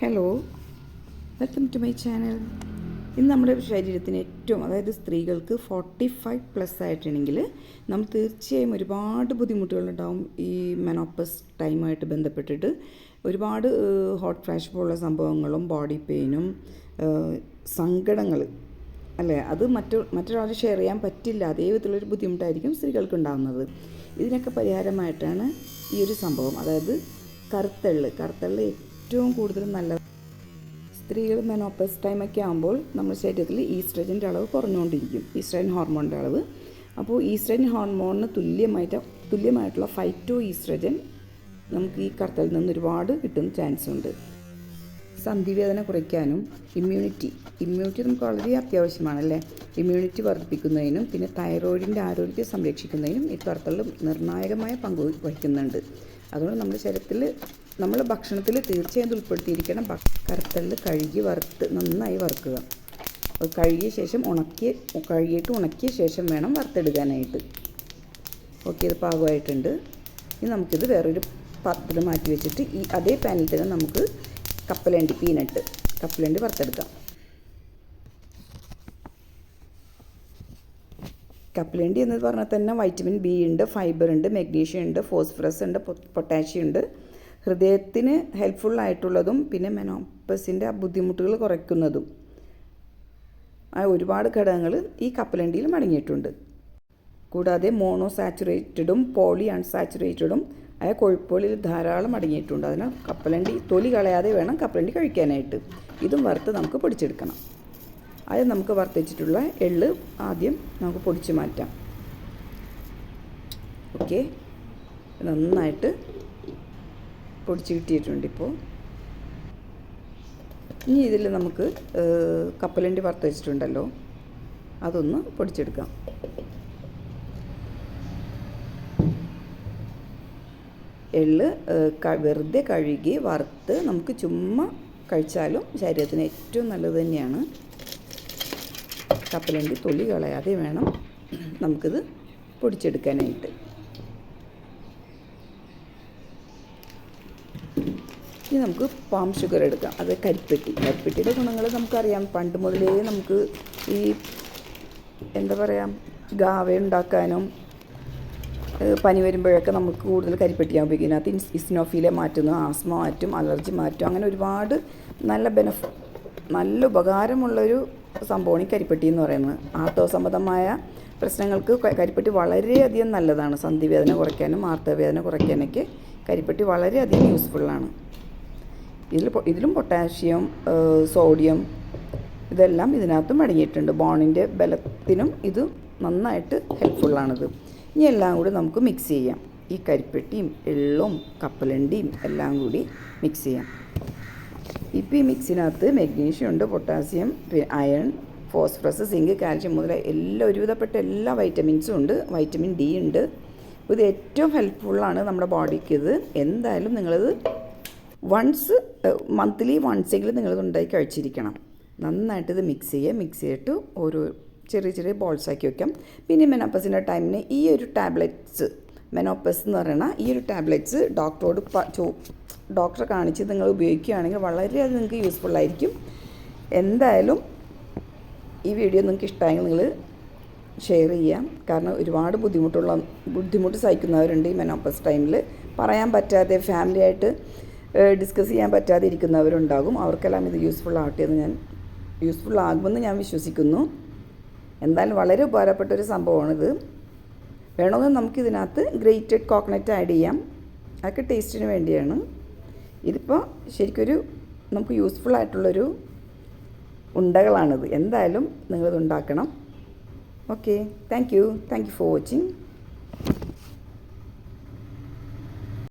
Hello welcome to my channel ഇന്ന് നമ്മുടെ ശരീരത്തിന് ഏറ്റവും അതായത് സ്ത്രീകൾക്ക് ഫോർട്ടി ഫൈവ് പ്ലസ് ആയിട്ടുണ്ടെങ്കിൽ നമ്മൾ തീർച്ചയായും ഒരുപാട് ബുദ്ധിമുട്ടുകൾ ബുദ്ധിമുട്ടുകളുണ്ടാവും ഈ മെനോപ്പസ് ടൈമായിട്ട് ബന്ധപ്പെട്ടിട്ട്. ഒരുപാട് ഹോട്ട് ഫ്ലാഷ് പോലുള്ള സംഭവങ്ങളും ബോഡി പെയിനും സങ്കടങ്ങൾ അല്ലേ? അത് മറ്റു മറ്റൊരാൾ ഷെയർ ചെയ്യാൻ പറ്റില്ല. അതേ വിധത്തിലുള്ളൊരു ബുദ്ധിമുട്ടായിരിക്കും സ്ത്രീകൾക്ക് ഉണ്ടാകുന്നത് ഇതിനൊക്കെ പരിഹാരമായിട്ടാണ് ഈ ഒരു സംഭവം. അതായത് കറുത്തള്ള്. കറുത്തള്ള് ഏറ്റവും കൂടുതൽ നല്ലത്. സ്ത്രീകൾ മെനോപ്പസ് ടൈമൊക്കെ ആകുമ്പോൾ നമ്മുടെ ശരീരത്തിൽ ഈസ്ട്രജന്റെ അളവ് കുറഞ്ഞുകൊണ്ടിരിക്കും. ഈസ്ട്രജൻ ഹോർമോണിന്റെ അളവ്. അപ്പോൾ ഈസ്ട്രജൻ ഹോർമോണിന് തുല്യമായിട്ട് തുല്യമായിട്ടുള്ള ഫൈറ്റോ ഈസ്ട്രജൻ നമുക്ക് ഈ കറുത്തലിൽ നിന്ന് ഒരുപാട് കിട്ടുന്ന ചാൻസ് ഉണ്ട്. സന്ധിവേദന കുറയ്ക്കാനും ഇമ്മ്യൂണിറ്റി ഇമ്മ്യൂണിറ്റി നമുക്ക് വളരെ അത്യാവശ്യമാണല്ലേ ഇമ്മ്യൂണിറ്റി വർദ്ധിപ്പിക്കുന്നതിനും പിന്നെ തൈറോയിഡിന്റെ ആരോഗ്യത്തെ സംരക്ഷിക്കുന്നതിനും ഈ കറുത്തള്ള് നിർണായകമായ പങ്ക് വഹിക്കുന്നുണ്ട്. അതുകൊണ്ട് നമ്മുടെ ശരീരത്തിൽ നമ്മൾ ഭക്ഷണത്തിൽ തീർച്ചയായും ഉൾപ്പെടുത്തിയിരിക്കണം. കറുത്തലിൽ കഴുകി വറുത്ത് നന്നായി വറുക്കുക. കഴുകിയ ശേഷം ഉണക്കി കഴുകിയിട്ട് ഉണക്കിയ ശേഷം വേണം വറുത്തെടുക്കാനായിട്ട്. ഓക്കെ ഇത് പാകമായിട്ടുണ്ട്. ഇനി നമുക്കിത് വേറൊരു പാത്രത്തിൽ മാറ്റി വെച്ചിട്ട് ഈ അതേ പാനിൽ തന്നെ നമുക്ക് കപ്പലണ്ടി പീനട്ട് കപ്പലണ്ടി വറുത്തെടുക്കാം. കപ്പലണ്ടി എന്ന് പറഞ്ഞാൽ തന്നെ വൈറ്റമിൻ ബി ഉണ്ട് ഫൈബർ ഉണ്ട് മെഗ്നീഷ്യം ഉണ്ട് ഫോസ്ഫറസ് ഉണ്ട് പൊട്ടാഷ്യം ഉണ്ട്. ഹൃദയത്തിന് ഹെൽപ്ഫുൾ ആയിട്ടുള്ളതും പിന്നെ മെനോപ്പസിന്റെ ബുദ്ധിമുട്ടുകൾ കുറയ്ക്കുന്നതും. ആ ഒരുപാട് ഘടകങ്ങൾ ഈ കപ്പലണ്ടിയിൽ അടങ്ങിയിട്ടുണ്ട് കൂടാതെ മോണോ സാച്ചുറേറ്റഡും പോളി അൺസാച്ചുറേറ്റഡും ആയ കൊഴുപ്പുകളിൽ ധാരാളം അടങ്ങിയിട്ടുണ്ട് അതിനാൽ കപ്പലണ്ടി തൊലി കളയാതെ വേണം കപ്പലണ്ടി കഴിക്കാനായിട്ട്. ഇതും വറുത്ത് നമുക്ക് പൊടിച്ചെടുക്കണം. അത് നമുക്ക് വറുത്തിച്ചിട്ടുള്ള എള്ള് ആദ്യം നമുക്ക് പൊടിച്ച് മാറ്റാം. ഓക്കെ നന്നായിട്ട് പൊടിച്ച് കിട്ടിയിട്ടുണ്ട് ഇപ്പോൾ. ഇനി ഇതിൽ നമുക്ക് കപ്പലണ്ടി വറുത്ത് വെച്ചിട്ടുണ്ടല്ലോ. അതൊന്ന് പൊടിച്ചെടുക്കാം. എള്ള് വെറുതെ കഴുകി വറുത്ത് നമുക്ക് ചുമ്മാ കഴിച്ചാലും ശരീരത്തിന് ഏറ്റവും നല്ലത് തന്നെയാണ്. കപ്പലണ്ടി തൊലി കളയാതെ വേണം നമുക്കിത് പൊടിച്ചെടുക്കാനായിട്ട്. ഇനി നമുക്ക് പാം ഷുഗർ എടുക്കാം. അത് കരിപ്പെട്ടി. കരിപ്പെട്ടിയുടെ ഗുണങ്ങൾ നമുക്കറിയാം. പണ്ട് മുതലേ നമുക്ക് ഈ എന്താ പറയുക ഗാവ ഉണ്ടാക്കാനും പനി വരുമ്പോഴൊക്കെ നമുക്ക് കൂടുതൽ കരിപ്പെട്ടിയാൻ ഉപയോഗിക്കുന്നത് അത് ഇസ്നോഫീലെ മാറ്റുന്നു ആസ്മ മാറ്റും അലർജി മാറ്റും അങ്ങനെ ഒരുപാട് നല്ല ബെനഫ് നല്ല ഉപകാരമുള്ളൊരു സംഭവമാണ് ഈ കരിപ്പെട്ടി എന്ന് പറയുന്നത്. ആർത്തവ സംബന്ധമായ പ്രശ്നങ്ങൾക്ക് കരിപ്പെട്ടി വളരെയധികം നല്ലതാണ്. സന്ധിവേദന കുറയ്ക്കാനും ആർത്തവവേദന കുറയ്ക്കാനൊക്കെ കരിപ്പെട്ടി വളരെയധികം യൂസ്ഫുള്ളാണ്. ഇതിൽ ഇതിലും പൊട്ടാഷ്യം സോഡിയം ഇതെല്ലാം ഇതിനകത്തും അടങ്ങിയിട്ടുണ്ട്. ബോണിന്റെ ബലത്തിനും ഇത് നന്നായിട്ട് ഹെൽപ്ഫുള്ളാണിത്. ഇനി എല്ലാം കൂടി നമുക്ക് മിക്സ് ചെയ്യാം. ഈ കരിപ്പെട്ടിയും എള്ളും കപ്പലണ്ടിയും എല്ലാം കൂടി മിക്സ് ചെയ്യാം. ഇപ്പോൾ ഈ മിക്സിനകത്ത് മെഗ്നീഷ്യം ഉണ്ട് potassium iron phosphorus zinc calcium മുതല എല്ലാ ഒരുവിധപ്പെട്ട എല്ലാ വൈറ്റമിൻസും ഉണ്ട് വൈറ്റമിൻ ഡി ഉണ്ട്. ഇത് ഏറ്റവും ഹെൽപ്ഫുള്ളാണ് നമ്മുടെ ബോഡിക്ക് ഇത്. എന്തായാലും നിങ്ങളിത് വൺസ് മന്ത്ലി വൺസെങ്കിലും നിങ്ങളിത് ഉണ്ടാക്കി കഴിച്ചിരിക്കണം. നന്നായിട്ട് ഇത് മിക്സ് ചെയ്യുക മിക്സ് ചെയ്തിട്ട് ഓരോ ചെറിയ ചെറിയ ബോൾസ് ആക്കി വെക്കാം. പിന്നെ മെനോപ്പസിന്റെ ടൈമിന് ഈ ഒരു ടാബ്ലറ്റ്സ് മെനോപ്പസ് എന്ന് പറയുന്ന ഈ ഒരു ടാബ്ലറ്റ്സ് ഡോക്ടറോട് ഡോക്ടറെ കാണിച്ച് നിങ്ങൾ ഉപയോഗിക്കുകയാണെങ്കിൽ വളരെ അത് നിങ്ങൾക്ക് യൂസ്ഫുൾ ആയിരിക്കും. എന്തായാലും ഈ വീഡിയോ നിങ്ങൾക്ക് ഇഷ്ടമായെങ്കിൽ നിങ്ങൾ ഷെയർ ചെയ്യാം. കാരണം ഒരുപാട് ബുദ്ധിമുട്ടുള്ള ബുദ്ധിമുട്ട് സഹിക്കുന്നവരുണ്ട് ഈ മെനോപ്പസ് ടൈമിൽ പറയാൻ പറ്റാതെ ഫാമിലി ആയിട്ട് ഡിസ്കസ് ചെയ്യാൻ പറ്റാതെ ഇരിക്കുന്നവരുണ്ടാകും. അവർക്കെല്ലാം ഇത് യൂസ്ഫുൾ ആവട്ടെ എന്ന് ഞാൻ യൂസ്ഫുൾ ആകുമെന്ന് ഞാൻ വിശ്വസിക്കുന്നു. എന്തായാലും വളരെ ഉപകാരപ്പെട്ട ഒരു സംഭവമാണിത്. വേണമെങ്കിൽ നമുക്കിതിനകത്ത് ഗ്രേറ്റഡ് കോക്കനട്ട് ആഡ് ചെയ്യാം. അതൊക്കെ ടേസ്റ്റിന് വേണ്ടിയാണ്. ഇതിപ്പോൾ ശരിക്കൊരു നമുക്ക് യൂസ്ഫുൾ ആയിട്ടുള്ളൊരു ഉണ്ടകളാണിത്. എന്തായാലും നിങ്ങളിത് ഉണ്ടാക്കണം okay thank you thank you for watching